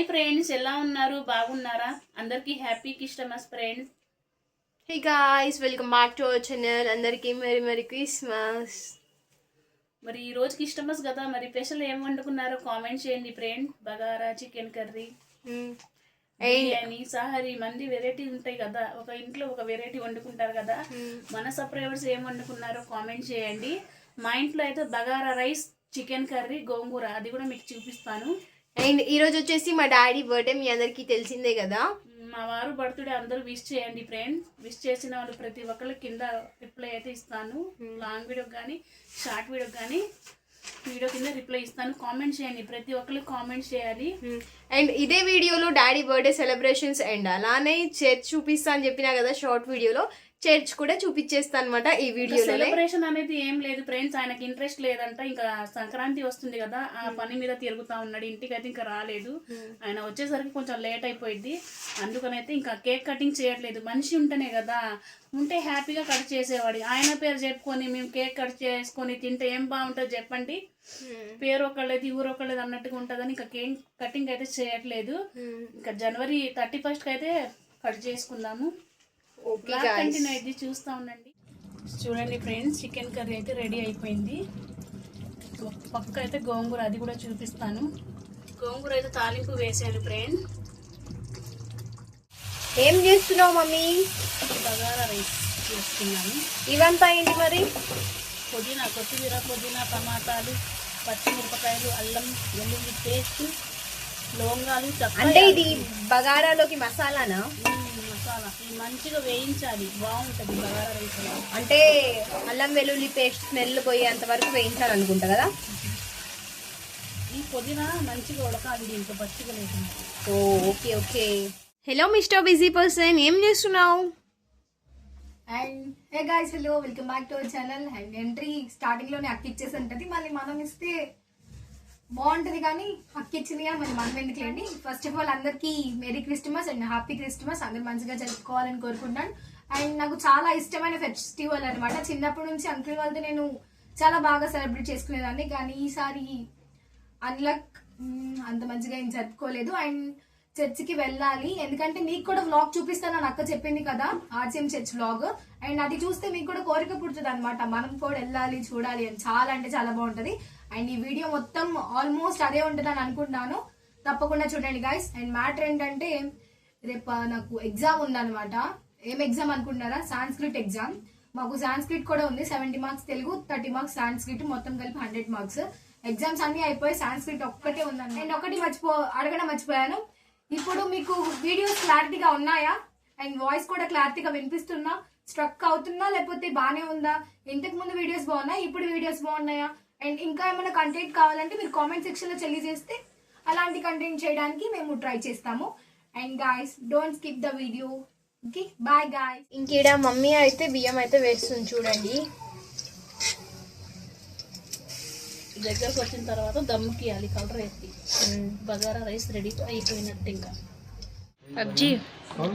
Hi friends ఎలా ఉన్నారు? బాగున్నారా? అందరికీ happy Christmas friends. Hey guys welcome back to our channel అందరికీ మరి మరి క్రిస్మస్ మరి ఈ రోజు క్రిస్టమస్ కదా మరి స్పెషల్ ఏం వండుకున్నారో కామెంట్ చేయండి friend bagara chicken curry biryani సహరీ మంది వెరైటీ ఉంటాయి కదా. ఒక ఇంట్లో ఒక వెరైటీ వండుకుంటారు కదా. మన సబ్స్క్రైబర్స్ ఏం వండుకున్నారో కామెంట్ చేయండి. మా ఇంట్లో అయితే బగారా రైస్ చికెన్ కర్రీ గోంగూర అది కూడా మీకు చూపిస్తాను. అండ్ ఈరోజు వచ్చేసి మా డాడీ బర్త్డే మీ అందరికీ తెలిసిందే కదా. మా వారు బర్త్డే అందరూ విష్ చేయండి ఫ్రెండ్స్. విష్ చేసిన వాళ్ళు ప్రతి ఒక్కళ్ళు కింద రిప్లై అయితే ఇస్తాను. లాంగ్ వీడియో కానీ షార్ట్ వీడియో కానీ వీడియో కింద రిప్లై ఇస్తాను. కామెంట్ చేయండి. ప్రతి ఒక్కళ్ళు కామెంట్ చేయాలి. అండ్ ఇదే వీడియోలో డాడీ బర్త్డే సెలబ్రేషన్స్ అండ్ అలానే చర్చ్ చూపిస్తా అని చెప్పినా కదా షార్ట్ వీడియోలో. చర్చ్ కూడా చూపించేస్తా అనమాట ఈ వీడియోలో సెలబ్రేషన్ అనేది ఏం లేదు ఫ్రెండ్స్ ఆయనకి ఇంట్రెస్ట్ లేదంట. ఇంకా సంక్రాంతి వస్తుంది కదా ఆ పని మీద తిరుగుతా ఉన్నాడు ఇంటికి అయితే ఇంకా రాలేదు. ఆయన వచ్చేసరికి కొంచెం లేట్ అయిపోయింది అందుకనైతే ఇంకా కేక్ కటింగ్ చేయట్లేదు. మనిషి ఉంటేనే కదా ఉంటే హ్యాపీగా కట్ చేసేవాడు. ఆయన పేరు చెప్పుకొని మేము కేక్ కట్ చేసుకొని తింటే ఏం బాగుంటుంది చెప్పండి? పేరు ఒకళ్ళది ఊరు ఒకళ్ళది అన్నట్టుగా ఉంటుందని ఇంకా కేక్ కటింగ్ అయితే చేయట్లేదు. ఇంకా జనవరి థర్టీ ఫస్ట్ అయితే కట్ చేసుకుందాము. ఓకే కంటిన్యూ అయితే చూస్తూ ఉండండి. చూడండి ఫ్రెండ్స్ చికెన్ కర్రీ అయితే రెడీ అయిపోయింది. పక్క అయితే గోంగూర అది కూడా చూపిస్తాను. గోంగూర అయితే తాలింపు వేసాను ఫ్రెండ్. ఏం చేస్తున్నావు మమ్మీ? బగారా రైస్ చేసుకున్నాను ఇవంతా ఏంటి మరి? పుదీనా కొత్తిమీర పుదీనా టమాటాలు పచ్చిమిరపకాయలు అల్లం వెల్లుల్లి పేస్ట్ లవంగాలు అంటే ఇది బగారాలోకి మసాలానా? మసాలా. ఇది మంచిగా వేయించాలి. బాగుంటుంది బగారా రైస్ అంటే అల్లం వెల్లుల్లి పేస్ట్ స్మెల్ పోయేంత వరకు వేయించాలనుకుంటా కదా? ఈ పుదీనా మంచిగా ఉడకాలి దీంట్లో పచ్చిగా లేకుండా. ఓ okay okay. Hello mister busy person ఏం చేస్తున్నావు? And hey guys hello welcome back to our channel and entry స్టార్టింగ్లోనే అక్క ఇచ్చేసి ఉంటది. మళ్ళీ మనం ఇస్తే బాగుంటుంది కానీ అక్క మరి మనం ఎందుకులేండి ఫస్ట్ ఆఫ్ ఆల్ అందరికీ merry Christmas and happy Christmas అందరు మంచిగా జరుపుకోవాలని కోరుకుంటాను అండ్ నాకు చాలా ఇష్టమైన ఫెస్టివల్ అనమాట చిన్నప్పటి నుంచి అంకుల్ వాళ్ళతో నేను చాలా బాగా సెలబ్రేట్ చేసుకునేదాన్ని. కానీ ఈసారి అన్లక్ అంత మంచిగా ఏం జరుపుకోలేదు. అండ్ చర్చికి వెళ్ళాలి. ఎందుకంటే మీకు కూడా వ్లాగ్ చూపిస్తాను అని అక్క చెప్పింది కదా ఆర్సీఎం చర్చ్ వ్లాగ్ అండ్ అది చూస్తే మీకు కూడా కోరిక పుడుతుంది అనమాట మనం కూడా వెళ్ళాలి చూడాలి అని. చాలా అంటే చాలా బాగుంటుంది. అండ్ ఈ వీడియో మొత్తం ఆల్మోస్ట్ అదే ఉంటుందని అనుకుంటున్నాను. తప్పకుండా చూడండి గైస్ అండ్ మ్యాటర్ ఏంటంటే రేపు నాకు ఎగ్జామ్ ఉందన్నమాట. ఏం ఎగ్జామ్ అనుకుంటున్నారా? సాంస్క్రిట్ ఎగ్జామ్ మాకు సాంస్క్రిట్ కూడా ఉంది. Seventy marks Telugu thirty marks Sanskrit మొత్తం కలిపి హండ్రెడ్ మార్క్స్ ఎగ్జామ్స్ అన్ని అయిపోయి సాంస్క్రిట్ ఒక్కటే ఉందండి నేను ఒకటి మర్చిపో అడగడం మర్చిపోయాను. ఇప్పుడు మీకు వీడియోస్ క్లారిటీగా ఉన్నాయా? అండ్ వాయిస్ కూడా క్లారిటీగా వినిపిస్తున్నా స్ట్రక్ అవుతుందా? లేకపోతే బాగానే ఉందా? ఇంతకు ముందు వీడియోస్ బాగున్నాయి? ఇప్పుడు వీడియోస్ బాగున్నాయా? అండ్ ఇంకా ఏమైనా కంటెంట్ కావాలంటే మీరు కామెంట్ సెక్షన్లో తెలియజేస్తే అలాంటి కంటెంట్ చేయడానికి మేము ట్రై చేస్తాము. And guys don't skip the video okay bye guys ఇంకేడ మమ్మీ అయితే బియ్యం అయితే వేస్తుంది చూడండి. దగ్గరకు వచ్చిన తర్వాత దమ్ముకి ఇవ్వాలి కలర్ వేసి బగారా రైస్ రెడీ అయిపోయినట్టు ఇంకా. సబ్జీ कौन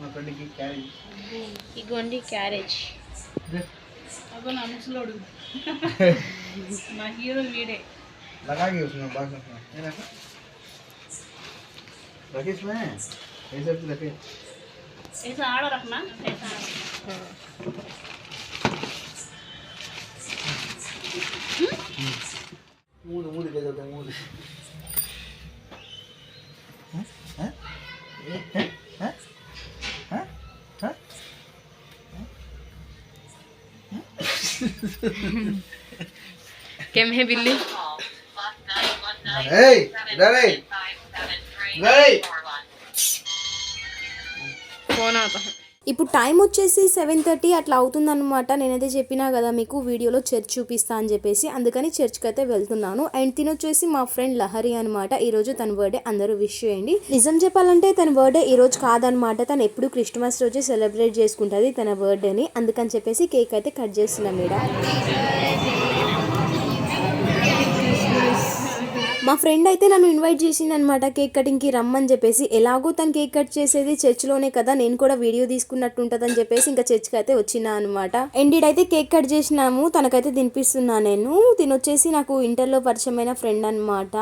कौन व्यक्ति హాయ్ బోల్ రేపు వచ్చేస్తే हाय फ्रेंड्स మా ఫ్రెండ్కి క్యారీ ఇగోండి క్యారేజ్ అగో నా ముసలోడు నా హీరో వీడే लगा के उसमें बात सुनना ये रखा रखे इसमें ऐसे भी रखे ऐसा आड़ा रखना ऐसा आड़ा। मूड मूड ले जाता है मूड हैं हैं हैं हैं हैं के है बिल्ली हे फ़ोन आता है ఇప్పుడు టైం వచ్చేసి సెవెన్ థర్టీ అట్లా అవుతుందన్నమాట. నేనైతే చెప్పినా కదా మీకు వీడియోలో చర్చ్ చూపిస్తా అని చెప్పేసి. అందుకని చర్చ్కి అయితే వెళ్తున్నాను. అండ్ తినొచ్చేసి మా ఫ్రెండ్ లహరి అనమాట ఈరోజు తన బర్త్డే అందరూ విష్ చేయండి. నిజం చెప్పాలంటే తన బర్త్డే ఈరోజు కాదనమాట తను ఎప్పుడు క్రిస్మస్ రోజే సెలబ్రేట్ చేసుకుంటుంది తన బర్త్డేని. అందుకని చెప్పేసి కేక్ అయితే కట్ చేస్తున్నాం మేడం. మా ఫ్రెండ్ అయితే నన్ను ఇన్వైట్ చేసింది అనమాట కేక్ కటింగ్కి రమ్మని చెప్పేసి. ఎలాగో తను కేక్ కట్ చేసేది చర్చ్లోనే కదా నేను కూడా వీడియో తీసుకున్నట్టు ఉంటుందని చెప్పేసి ఇంకా చర్చ్కి అయితే వచ్చినా అనమాట ఎండిడ్ అయితే కేక్ కట్ చేసినాము తనకైతే తినిపిస్తున్నా నేను. తినొచ్చేసి నాకు ఇంటర్లో పరిచయమైన ఫ్రెండ్ అన్నమాట.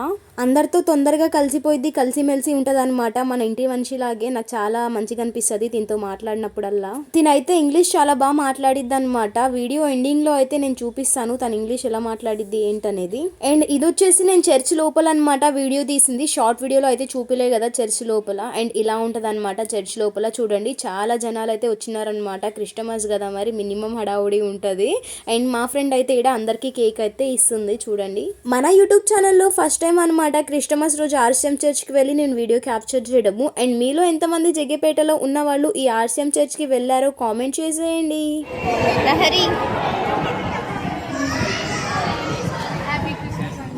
అందరితో తొందరగా కలిసిపోయిద్ది కలిసిమెలిసి ఉంటుంది అనమాట మన ఇంటి మనిషిలాగే నాకు చాలా మంచిగా అనిపిస్తుంది దీంతో మాట్లాడినప్పుడల్లా. తినైతే ఇంగ్లీష్ చాలా బాగా మాట్లాడిద్ది అనమాట వీడియో ఎండింగ్లో అయితే నేను చూపిస్తాను తను ఇంగ్లీష్ ఎలా మాట్లాడిద్ది ఏంటనేది. అండ్ ఇది వచ్చేసి నేను చర్చ్ లోపల అనమాట వీడియో తీసింది. షార్ట్ వీడియోలో అయితే చూపిలే కదా చర్చ్ లోపల. అండ్ ఇలా ఉంటుందన్నమాట అనమాట చర్చ్ లోపల. చూడండి చాలా జనాలు అయితే వచ్చినారనమాట క్రిస్టమస్ కదా మరి మినిమం హడావుడి ఉంటుంది. అండ్ మా ఫ్రెండ్ అయితే ఇక్కడ అందరికీ కేక్ అయితే ఇస్తుంది. చూడండి. మన యూట్యూబ్ ఛానల్లో ఫస్ట్ టైం అనమాట క్రిస్టమస్ రోజు ఆర్సిఎం చర్చ్కి వెళ్ళి నేను వీడియో క్యాప్చర్ చేయడము. అండ్ మీలో ఎంతమంది జగ్గేపేటలో ఉన్న వాళ్ళు ఈ ఆర్సిఎం చర్చ్కి వెళ్ళారో కామెంట్ చేసేయండి. లహరి.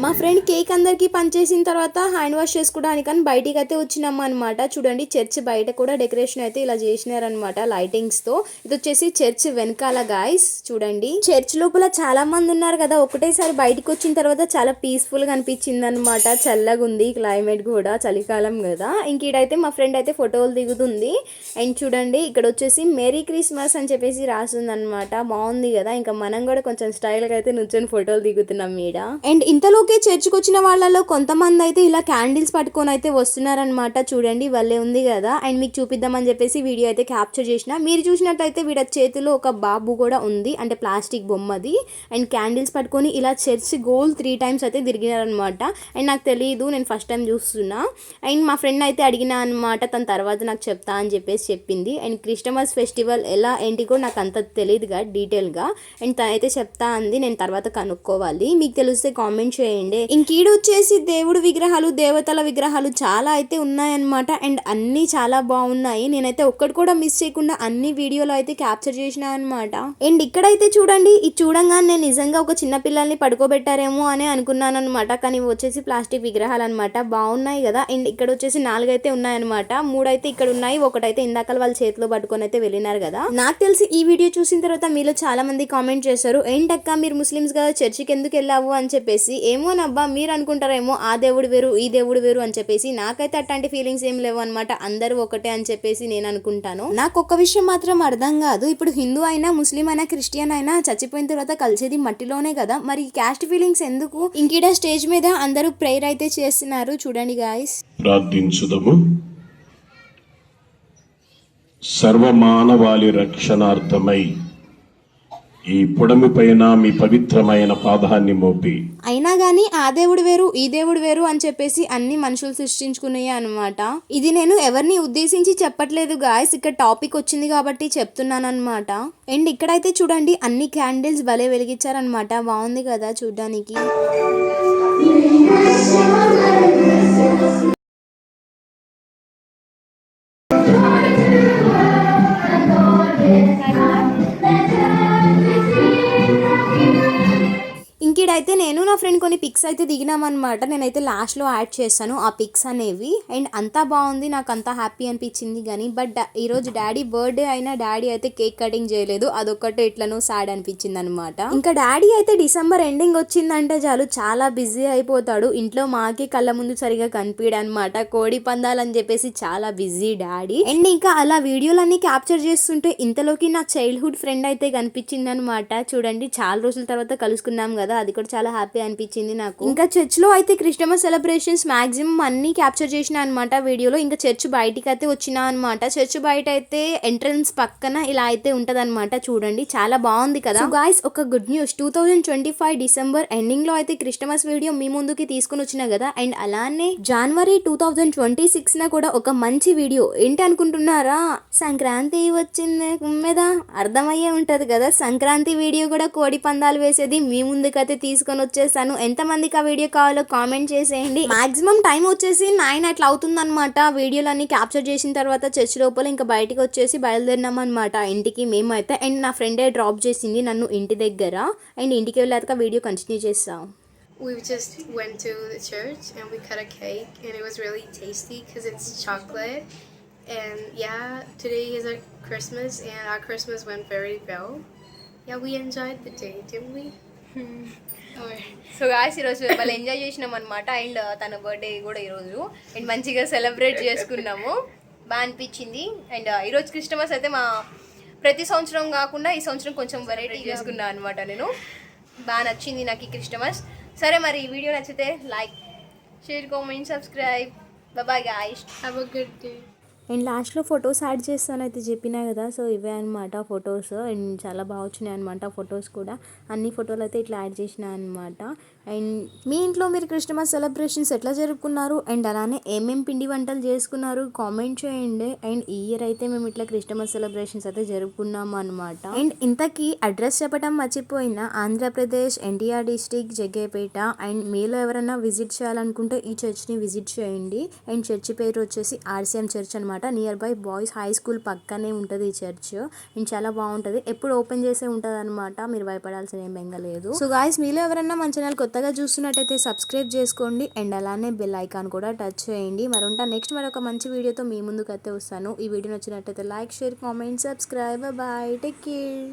మా ఫ్రెండ్ కేక్ అందరికి పనిచేసిన తర్వాత హ్యాండ్ వాష్ చేసుకోవడానికి బయటికి అయితే వచ్చినాం అనమాట చూడండి చర్చ్ బయట కూడా డెకరేషన్ అయితే ఇలా చేసినారనమాట లైటింగ్స్తో ఇది వచ్చేసి చర్చ్ వెనకాల గాయస్ చూడండి. చర్చ్ లోపల చాలా మంది ఉన్నారు కదా ఒకటేసారి బయటకు వచ్చిన తర్వాత చాలా పీస్ఫుల్గా అనిపించింది అనమాట చల్లగా ఉంది క్లైమేట్ కూడా చలికాలం కదా. ఇంక ఇడైతే మా ఫ్రెండ్ అయితే ఫోటోలు దిగుతుంది. అండ్ చూడండి ఇక్కడ వచ్చేసి మేరీ క్రిస్మస్ అని చెప్పేసి రాస్తుంది అనమాట బాగుంది కదా ఇంకా మనం కూడా కొంచెం స్టైల్గా అయితే నుంచొని ఫోటోలు దిగుతున్నాం ఈడ. అండ్ ఇంతలోకి చర్చ్కి వచ్చిన వాళ్ళలో కొంతమంది అయితే ఇలా క్యాండిల్స్ పట్టుకొని అయితే వస్తున్నారనమాట చూడండి వాళ్ళే ఉంది కదా. అండ్ మీకు చూపిద్దామని చెప్పేసి వీడియో అయితే క్యాప్చర్ చేసిన. మీరు చూసినట్టయితే వీడ చేతిలో ఒక బాబు కూడా ఉంది. అంటే ప్లాస్టిక్ బొమ్మది. అండ్ క్యాండిల్స్ పట్టుకొని ఇలా చర్చ్ గోల్ త్రీ టైమ్స్ అయితే తిరిగినారనమాట అండ్ నాకు తెలియదు నేను ఫస్ట్ టైం చూస్తున్నా. అండ్ మా ఫ్రెండ్ అయితే అడిగిన అనమాట తన తర్వాత నాకు చెప్తా అని చెప్పేసి చెప్పింది. అండ్ క్రిస్టమస్ ఫెస్టివల్ ఎలా ఏంటి కూడా నాకు అంత తెలియదుగా డీటెయిల్గా. అండ్ తనైతే చెప్తా అంది నేను తర్వాత కనుక్కోవాలి. మీకు తెలిస్తే కామెంట్ చేయండి. ఇంకీడు వచ్చేసి దేవుడు విగ్రహాలు దేవతల విగ్రహాలు చాలా అయితే ఉన్నాయన్నమాట. అండ్ అన్నీ చాలా బాగున్నాయి. నేనైతే ఒక్కటి కూడా మిస్ చేయకుండా అన్ని వీడియోలో అయితే క్యాప్చర్ చేసిన అనమాట అండ్ ఇక్కడైతే చూడండి ఇది చూడంగానే నేను నిజంగా ఒక చిన్న పిల్లల్ని పడుకోబెట్టారేమో అని అనుకున్నాను అనమాట కానీ వచ్చేసి ప్లాస్టిక్ విగ్రహాలు అనమాట బాగున్నాయి కదా. అండ్ ఇక్కడ వచ్చేసి నాలుగైతే ఉన్నాయన్నమాట. మూడైతే ఇక్కడ ఉన్నాయి. ఒకటైతే ఇందాక వాళ్ళ చేతిలో పట్టుకొని అయితే వెళ్ళినారు కదా. నాకు తెలిసి ఈ వీడియో చూసిన తర్వాత మీలో చాలా మంది కామెంట్ చేశారు. ఏంటక్క మీరు ముస్లిమ్స్ కదా చర్చికి ఎందుకు వెళ్ళావు అని చెప్పేసి. ఏమో ఏమోనబ్బా మీరు అనుకుంటారేమో ఆ దేవుడు వేరు ఈ దేవుడు వేరు అని చెప్పేసి నాకైతే అట్లాంటి ఫీలింగ్స్ ఏం లేవు అనమాట అందరూ ఒకటే అని చెప్పేసి నేను అనుకుంటాను. నాకు ఒక్క విషయం మాత్రం అర్థం కాదు. ఇప్పుడు హిందూ అయినా ముస్లిం అయినా క్రిస్టియన్ అయినా చచ్చిపోయిన తర్వాత కలిసేది మట్టిలోనే కదా. మరి క్యాస్ట్ ఫీలింగ్స్ ఎందుకు? ఇంకీడ స్టేజ్ మీద అందరూ ప్రేయర్ అయితే చేస్తున్నారు. చూడండి గాయస్ ప్రార్థించుదము. సర్వమానవాళి రక్షణార్థమై ఈ పుడమి పైన మీ పవిత్రమైన పాదాన్ని మోపి. అయినా గానీ ఆ దేవుడు వేరు ఈ దేవుడు వేరు అని చెప్పేసి అన్ని మనుషులు సృష్టించుకున్నాయి అనమాట ఇది నేను ఎవరిని ఉద్దేశించి చెప్పట్లేదు గాయస్ ఇక్కడ టాపిక్ వచ్చింది కాబట్టి చెప్తున్నాను అనమాట అండ్ ఇక్కడైతే చూడండి అన్ని క్యాండిల్స్ భలే వెలిగించారనమాట బాగుంది కదా చూడ్డానికి. అయితే నేను నా ఫ్రెండ్ కొన్ని పిక్స్ అయితే దిగినామన్నమాట. నేనైతే లాస్ట్లో యాడ్ చేశాను ఆ పిక్స్ అనేవి. అండ్ అంతా బాగుంది నాకు అంతా హ్యాపీ అనిపించింది కానీ బట్ ఈరోజు డాడీ బర్త్డే అయినా డాడీ అయితే కేక్ కటింగ్ చేయలేదు. అదొక్కటే ఇట్లను సాడ్ అనిపించింది అనమాట ఇంకా డాడీ అయితే డిసెంబర్ ఎండింగ్ వచ్చిందంటే చాలు చాలా బిజీ అయిపోతాడు. ఇంట్లో మాకే కళ్ళ ముందు సరిగా కనిపించడు అనమాట కోడి పందాలని చెప్పేసి చాలా బిజీ డాడీ అండ్ ఇంకా అలా వీడియోలన్నీ క్యాప్చర్ చేస్తుంటే ఇంతలోకి నా చైల్డ్హుడ్ ఫ్రెండ్ అయితే కనిపించింది అనమాట చూడండి చాలా రోజుల తర్వాత కలుసుకున్నాం కదా అది కూడా చాలా హ్యాపీ అనిపించింది నాకు. ఇంకా చర్చ్లో అయితే క్రిస్టమస్ సెలబ్రేషన్స్ మాక్సిమం అన్ని క్యాప్చర్ చేసిన అనమాట వీడియోలో. ఇంకా చర్చ్ బయటికి అయితే వచ్చిన అనమాట చర్చ్ బయట అయితే ఎంట్రన్స్ పక్కన ఇలా అయితే ఉంటదన్నమాట. చూడండి చాలా బాగుంది కదా. గాయస్ ఒక good news two thousand twenty five December ఎండింగ్లో అయితే క్రిస్టమస్ వీడియో మీ ముందుకి తీసుకుని వచ్చిన కదా. అండ్ అలానే జనవరి టూ థౌజండ్ ట్వంటీ సిక్స్ న కూడా ఒక మంచి వీడియో ఏంటి అనుకుంటున్నారా? సంక్రాంతి వచ్చింది కుమ్మెదా? అర్థమయ్యే ఉంటది కదా. సంక్రాంతి వీడియో కూడా కోడి పందాలు వేసేది మీ ముందుకైతే తీసుకొని వచ్చేసాను ఎంత మందికి ఆ వీడియో కావాలో కామెంట్ చేసేయండి మాక్సిమం టైం వచ్చేసి నైన్ అట్లా అవుతుందన్నమాట వీడియోలన్నీ క్యాప్చర్ చేసిన తర్వాత చర్చ్ లోపల ఇంకా బయటికి వచ్చేసి బయలుదేరినాం అనమాట ఇంటికి మేమైతే అండ్ నా ఫ్రెండే డ్రాప్ చేసింది నన్ను ఇంటి దగ్గర అండ్ ఇంటికి వెళ్ళాక వీడియో కంటిన్యూ చేస్తాం We just went to the church and we cut a cake and it was really tasty because it's chocolate. And yeah, today is our Christmas and our Christmas went very well. Yeah, we enjoyed the day, didn't we? So guys ఈరోజు వాళ్ళు enjoy చేసినాం అనమాట and తన birthday కూడా ఈరోజు. And మంచిగా celebrate చేసుకున్నాము. బాగా అనిపించింది. అండ్ ఈరోజు క్రిస్టమస్ అయితే మా ప్రతి సంవత్సరం కాకుండా ఈ సంవత్సరం కొంచెం వెరైటీ చేసుకున్నాను అనమాట నేను. బాగా నచ్చింది నాకు ఈ క్రిస్టమస్ సరే మరి ఈ వీడియో నచ్చితే like share comment subscribe bye guys have a good day and లాస్ట్లో ఫొటోస్ యాడ్ చేస్తానైతే చెప్పినా కదా సో ఇవే అనమాట ఫొటోస్. అండ్ చాలా బాగా వచ్చినాయి అనమాట ఫొటోస్ కూడా. అన్ని ఫోటోలు అయితే ఇట్లా యాడ్ చేసిన అనమాట అండ్ మీ ఇంట్లో మీరు క్రిస్టమస్ సెలబ్రేషన్స్ ఎట్లా జరుపుకున్నారు? అండ్ అలానే ఏమేం పిండి వంటలు చేసుకున్నారు? కామెంట్ చేయండి. అండ్ ఈ ఇయర్ అయితే మేము ఇట్లా క్రిస్టమస్ సెలబ్రేషన్స్ అయితే జరుపుకున్నాము అనమాట అండ్ ఇంతకీ అడ్రస్ చెప్పడం మర్చిపోయిన Andhra Pradesh NTR district Jaggayyapeta. And మీలో ఎవరైనా విజిట్ చేయాలనుకుంటే ఈ చర్చ్ని విజిట్ చేయండి. అండ్ చర్చ్ పేరు వచ్చేసి ఆర్సీఎం చర్చ్ అనమాట near by boys high school పక్కనే ఉంటుంది ఈ చర్చ్. అండ్ చాలా బాగుంటుంది. ఎప్పుడు ఓపెన్ చేసే ఉంటుంది అనమాట మీరు భయపడాల్సిన ఏం బెంగలేదు సో గాయస్ మీలో ఎవరైనా మన ఛానల్ కొత్తగా చూస్తున్నట్టయితే సబ్స్క్రైబ్ చేసుకోండి అండ్ అలానే బెల్ ఐకాన్ కూడా టచ్ చేయండి. మరుంటా నెక్స్ట్ మరొక మంచి వీడియోతో మీ ముందుకు అయితే వస్తాను. ఈ వీడియో నచ్చినట్టయితే like share comment subscribe. Bye. Take care.